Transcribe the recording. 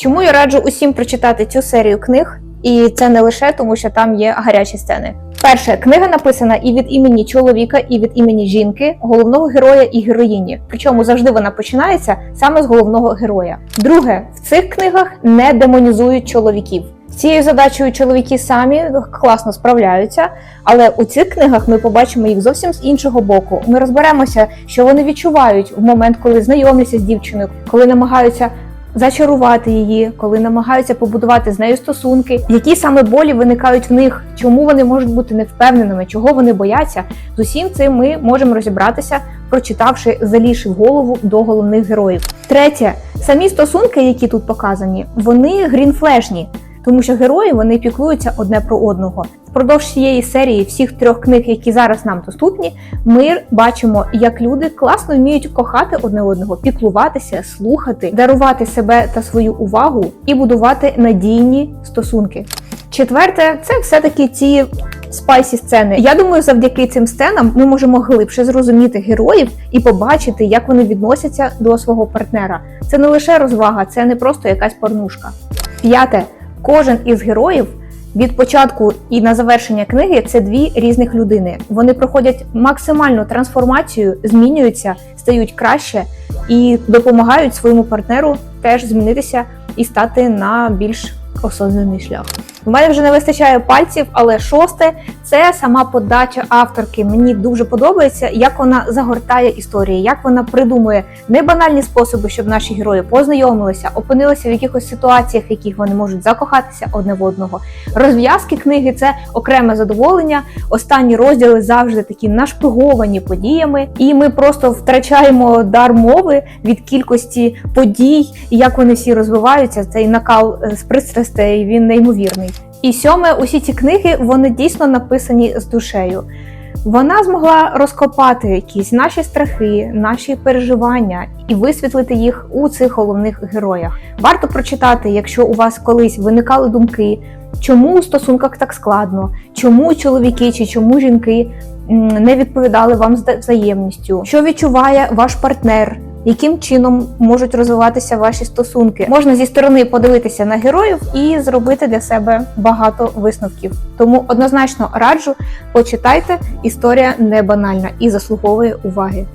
Чому я раджу усім прочитати цю серію книг? І це не лише тому, що там є гарячі сцени. Перше, книга написана і від імені чоловіка, і від імені жінки, головного героя і героїні. Причому завжди вона починається саме з головного героя. Друге, в цих книгах не демонізують чоловіків. Цією задачею чоловіки самі класно справляються, але у цих книгах ми побачимо їх зовсім з іншого боку. Ми розберемося, що вони відчувають в момент, коли знайомляться з дівчиною, коли намагаються зачарувати її, коли намагаються побудувати з нею стосунки, які саме болі виникають в них, чому вони можуть бути невпевненими, чого вони бояться. З усім цим ми можемо розібратися, прочитавши залішив голову до головних героїв. Третє, самі стосунки, які тут показані, вони грінфлешні. Тому що герої вони піклуються одне про одного. Впродовж цієї серії всіх трьох книг, які зараз нам доступні, ми бачимо, як люди класно вміють кохати одне одного, піклуватися, слухати, дарувати себе та свою увагу і будувати надійні стосунки. Четверте, це все-таки ці спайсі сцени. Я думаю, завдяки цим сценам ми можемо глибше зрозуміти героїв і побачити, як вони відносяться до свого партнера. Це не лише розвага, це не просто якась порнушка. П'яте, кожен із героїв. Від початку і на завершення книги це дві різних людини. Вони проходять максимальну трансформацію, змінюються, стають краще і допомагають своєму партнеру теж змінитися і стати на більш осознаний шлях. У мене вже не вистачає пальців, але шосте це сама подача авторки. Мені дуже подобається, як вона загортає історії, як вона придумує небанальні способи, щоб наші герої познайомилися, опинилися в якихось ситуаціях, в яких вони можуть закохатися одне в одного. Розв'язки книги це окреме задоволення. Останні розділи завжди такі нашпиговані подіями, і ми просто втрачаємо дар мови від кількості подій, і як вони всі розвиваються. Цей накал е, з пристрастей він неймовірний. І сьоме, усі ці книги вони дійсно написані з душею. Вона змогла розкопати якісь наші страхи, наші переживання і висвітлити їх у цих головних героях. Варто прочитати, якщо у вас колись виникали думки, чому у стосунках так складно, чому чоловіки чи чому жінки не відповідали вам з взаємністю, що відчуває ваш партнер. Яким чином можуть розвиватися ваші стосунки? Можна зі сторони подивитися на героїв і зробити для себе багато висновків. Тому однозначно раджу почитайте. Історія не банальна і заслуговує уваги.